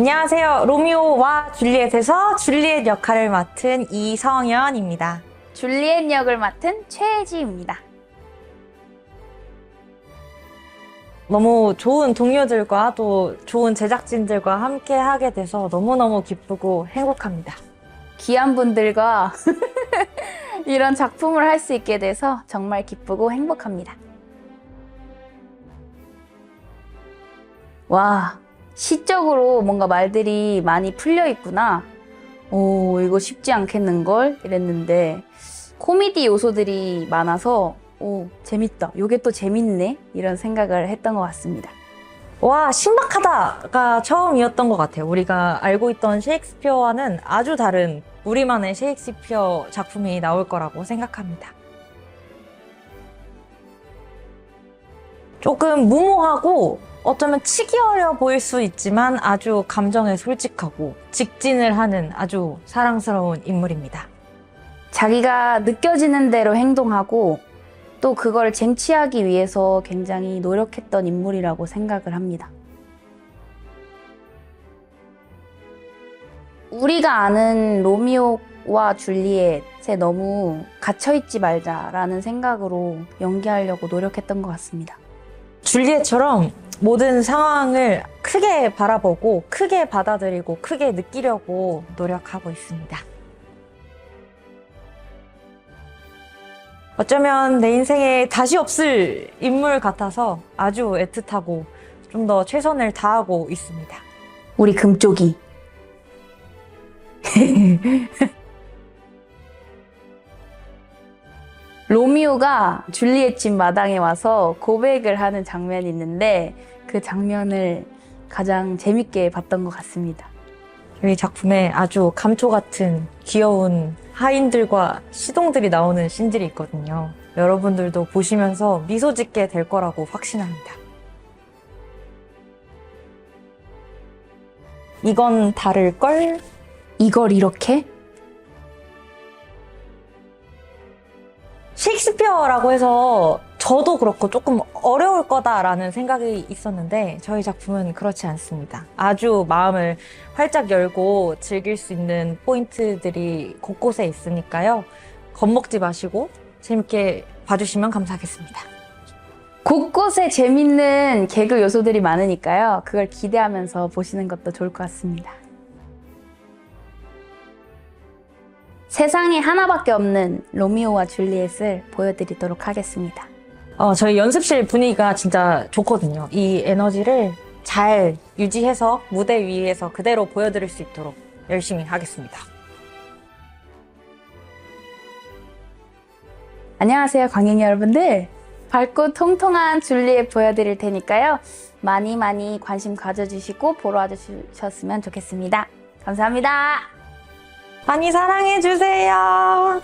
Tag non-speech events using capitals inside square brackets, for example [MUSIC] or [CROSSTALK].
안녕하세요. 로미오와 줄리엣에서 줄리엣 역할을 맡은 이성연입니다. 줄리엣 역을 맡은 최혜지입니다. 너무 좋은 동료들과 또 좋은 제작진들과 함께 하게 돼서 너무너무 기쁘고 행복합니다. 귀한 분들과 [LAUGHS] 이런 작품을 할 수 있게 돼서 정말 기쁘고 행복합니다. 와, 시적으로 뭔가 말들이 많이 풀려 있구나. 오, 이거 쉽지 않겠는걸? 이랬는데, 코미디 요소들이 많아서, 오, 재밌다. 요게 또 재밌네? 이런 생각을 했던 것 같습니다. 와, 신박하다가 처음이었던 것 같아요. 우리가 알고 있던 셰익스피어와는 아주 다른 우리만의 셰익스피어 작품이 나올 거라고 생각합니다. 조금 무모하고 어쩌면 치기 어려 보일 수 있지만 아주 감정에 솔직하고 직진을 하는 아주 사랑스러운 인물입니다. 자기가 느껴지는 대로 행동하고 또 그걸 쟁취하기 위해서 굉장히 노력했던 인물이라고 생각을 합니다. 우리가 아는 로미오와 줄리엣에 너무 갇혀있지 말자라는 생각으로 연기하려고 노력했던 것 같습니다. 줄리엣처럼 모든 상황을 크게 바라보고 크게 받아들이고 크게 느끼려고 노력하고 있습니다. 어쩌면 내 인생에 다시 없을 인물 같아서 아주 애틋하고 좀 더 최선을 다하고 있습니다. 우리 금쪽이. [LAUGHS] 로미오가 줄리엣 집 마당에 와서 고백을 하는 장면이 있는데 그 장면을 가장 재밌게 봤던 것 같습니다. 저희 작품에 아주 감초 같은 귀여운 하인들과 시동들이 나오는 씬들이 있거든요. 여러분들도 보시면서 미소 짓게 될 거라고 확신합니다. 이건 다를걸? 이걸 이렇게? 셰익스피어라고 해서 저도 그렇고 조금 어려울 거다라는 생각이 있었는데 저희 작품은 그렇지 않습니다. 아주 마음을 활짝 열고 즐길 수 있는 포인트들이 곳곳에 있으니까요. 겁먹지 마시고 재밌게 봐주시면 감사하겠습니다. 곳곳에 재밌는 개그 요소들이 많으니까요. 그걸 기대하면서 보시는 것도 좋을 것 같습니다. 세상에 하나밖에 없는 로미오와 줄리엣을 보여드리도록 하겠습니다. 어, 저희 연습실 분위기가 진짜 좋거든요. 이 에너지를 잘 유지해서 무대 위에서 그대로 보여드릴 수 있도록 열심히 하겠습니다. 안녕하세요, 관객 여러분들. 밝고 통통한 줄리엣 보여드릴 테니까요. 많이 많이 관심 가져주시고 보러 와주셨으면 좋겠습니다. 감사합니다. 많이 사랑해주세요.